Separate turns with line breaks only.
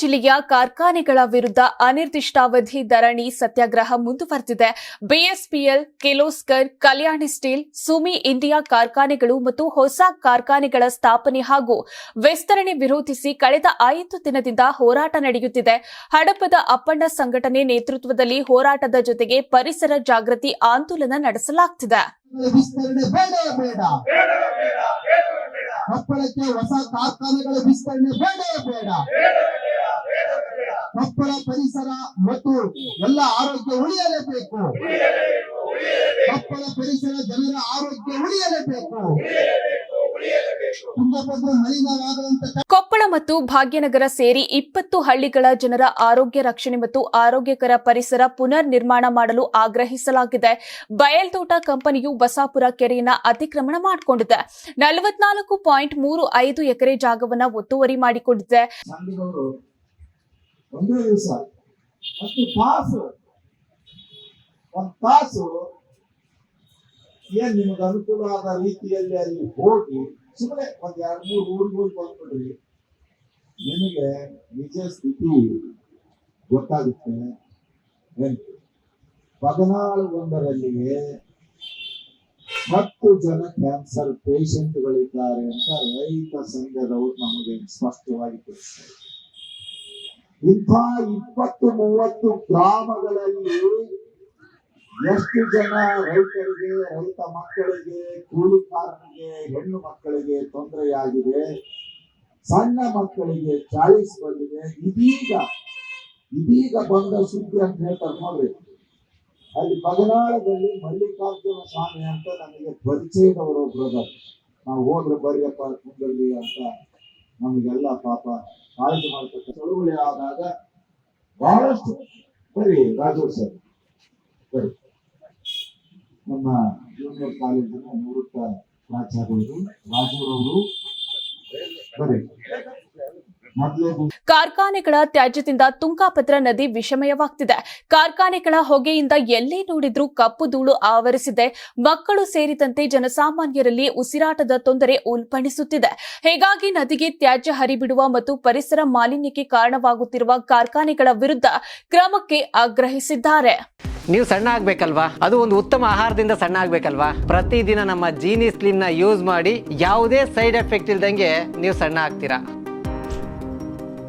ಜಿಲ್ಲೆಯ ಕಾರ್ಖಾನೆಗಳ ವಿರುದ್ಧ ಅನಿರ್ದಿಷ್ಟಾವಧಿ ಧರಣಿ ಸತ್ಯಾಗ್ರಹ ಮುಂದುವರೆದಿದೆ. BSPL Kirloskar Kalyani steel, Sumi India ಕಾರ್ಖಾನೆಗಳು ಮತ್ತು ಹೊಸ ಕಾರ್ಖಾನೆಗಳ ಸ್ಥಾಪನೆ ಹಾಗೂ ವಿಸ್ತರಣೆ ವಿರೋಧಿಸಿ ಕಳೆದ ಐದು ದಿನದಿಂದ ಹೋರಾಟ ನಡೆಯುತ್ತಿದೆ. ಹಡಪದ ಅಪ್ಪಣ್ಣ ಸಂಘಟನೆ ನೇತೃತ್ವದಲ್ಲಿ ಹೋರಾಟದ ಜೊತೆಗೆ ಪರಿಸರ ಜಾಗೃತಿ ಆಂದೋಲನ ನಡೆಸಲಾಗುತ್ತಿದೆ
ಕೊಪ್ಪಳಕ್ಕೆ ಹೊಸ ಕಾರ್ಖಾನೆಗಳ ವಿಸ್ತರಣೆ ಬೇಡ ಬೇಡ. ಕೊಪ್ಪಳ ಪರಿಸರ ಮತ್ತು ಎಲ್ಲ ಆರೋಗ್ಯ ಉಳಿಯಲೇಬೇಕು. ಮಕ್ಕಳ ಪರಿಸರ ಜನರ ಆರೋಗ್ಯ ಉಳಿಯಲೇಬೇಕು.
ಕೊಪ್ಪಳ ಮತ್ತು ಭಾಗ್ಯನಗರ ಸೇರಿ ಇಪ್ಪತ್ತು ಹಳ್ಳಿಗಳ ಜನರ ಆರೋಗ್ಯ ರಕ್ಷಣೆ ಮತ್ತು ಆರೋಗ್ಯಕರ ಪರಿಸರ ಪುನರ್ ನಿರ್ಮಾಣ ಮಾಡಲು ಆಗ್ರಹಿಸಲಾಗಿದೆ. ಬಯಲ್ತೋಟ ಕಂಪನಿಯು ಬಸಾಪುರ ಕೆರೆಯನ್ನ ಅತಿಕ್ರಮಣ ಮಾಡಿಕೊಂಡಿದೆ. ನಲವತ್ನಾಲ್ಕು ಪಾಯಿಂಟ್ ಮೂರು ಐದು ಎಕರೆ ಜಾಗವನ್ನ ಒತ್ತುವರಿ ಮಾಡಿಕೊಂಡಿದೆ.
ಒಂದೇ ದಿವಸ. ಅಷ್ಟು ತಾಸು. ಒಂದ್ ತಾಸು ಏನ್ ನಿಮಗೆ ಅನುಕೂಲವಾದ ರೀತಿಯಲ್ಲಿ ಅಲ್ಲಿ ಹೋಗಿ ಸುಮ್ಮನೆ ಒಂದ್ ಎರಡ್ ಮೂರು ಊರಿಗೆ ಬಂದ್ಬಿಡ್ರಿ. ನಿಮಗೆ ನಿಜ ಸ್ಥಿತಿ ಗೊತ್ತಾಗುತ್ತೆ. ಹದಿನಾರು ಒಂದರಲ್ಲಿ ಹತ್ತು ಜನ ಕ್ಯಾನ್ಸರ್ ಪೇಷಂಟ್ಗಳಿದ್ದಾರೆ ಅಂತ ರೈತ ಸಂಘದವರು ನಮಗೆ ಸ್ಪಷ್ಟವಾಗಿ ತಿಳಿಸ್ತಾರೆ. ಇಂಥ ಇಪ್ಪತ್ತು ಮೂವತ್ತು ಗ್ರಾಮಗಳಲ್ಲಿ ಎಷ್ಟು ಜನ ರೈತರಿಗೆ, ರೈತ ಮಕ್ಕಳಿಗೆ ಕೂಲಿಕಾರರಿಗೆ ಹೆಣ್ಣು ಮಕ್ಕಳಿಗೆ ತೊಂದರೆಯಾಗಿದೆ, ಸಣ್ಣ ಮಕ್ಕಳಿಗೆ ಚಾಳಿಸ್ ಬಂದಿದೆ, ಇದೀಗ ಇದೀಗ ಬಂದ ಸುದ್ದಿ ಅಂತ ಹೇಳ್ತಾರೆ ನೋಡ್ರಿ. ಅಲ್ಲಿ ಬದನಾಳದಲ್ಲಿ ಮಲ್ಲಿಕಾರ್ಜುನ ಸ್ವಾಮಿ ಅಂತ ನಮಗೆ ಪರಿಚಯದವರು ಬ್ರದರ್ ನಾವು ಹೋದ್ರೆ ಬರೆಯಪ್ಪ ಕುಂದರ್ಲಿ ಅಂತ. ನಮಗೆಲ್ಲ ಪಾಪ ಕಾಳಜಿ ಮಾಡ್ತಕ್ಕ ಚಳುವಳಿ ಆದಾಗ ಬಹಳಷ್ಟು ಬರೀ ರಾಜು ಸರ್ ಬರೀ ನಮ್ಮ ಜೂನಿಯರ್ ಕಾಲೇಜಿನ ನಿವೃತ್ತ ಪ್ರಾಚಾರ್ಯರು ರಾಜೂರವರು ಬರೀ
ಕಾರ್ಖಾನೆಗಳ ತ್ಯಾಜ್ಯದಿಂದ ತುಂಗಾಭದ್ರಾ ನದಿ ವಿಷಮಯವಾಗ್ತಿದೆ. ಕಾರ್ಖಾನೆಗಳ ಹೊಗೆಯಿಂದ ಎಲ್ಲೇ ನೋಡಿದ್ರೂ ಕಪ್ಪು ಧೂಳು ಆವರಿಸಿದೆ. ಮಕ್ಕಳು ಸೇರಿದಂತೆ ಜನಸಾಮಾನ್ಯರಲ್ಲಿ ಉಸಿರಾಟದ ತೊಂದರೆ ಉಲ್ಪಣಿಸುತ್ತಿದೆ ಹೀಗಾಗಿ ನದಿಗೆ ತ್ಯಾಜ್ಯ ಹರಿಬಿಡುವ ಮತ್ತು ಪರಿಸರ ಮಾಲಿನ್ಯಕ್ಕೆ ಕಾರಣವಾಗುತ್ತಿರುವ ಕಾರ್ಖಾನೆಗಳ ವಿರುದ್ಧ ಕ್ರಮಕ್ಕೆ ಆಗ್ರಹಿಸಿದ್ದಾರೆ.
ನೀವು ಸಣ್ಣ ಆಗ್ಬೇಕಲ್ವಾ? ಅದು ಒಂದು ಉತ್ತಮ ಆಹಾರದಿಂದ ಸಣ್ಣ ಆಗ್ಬೇಕಲ್ವಾ? ಪ್ರತಿದಿನ ನಮ್ಮ ಜೀನಿ ಸ್ಲಿಮ್ನ ಯೂಸ್ ಮಾಡಿ ಯಾವುದೇ ಸೈಡ್ ಎಫೆಕ್ಟ್ ಇಲ್ದಂಗೆ ನೀವು ಸಣ್ಣ ಆಗ್ತೀರಾ?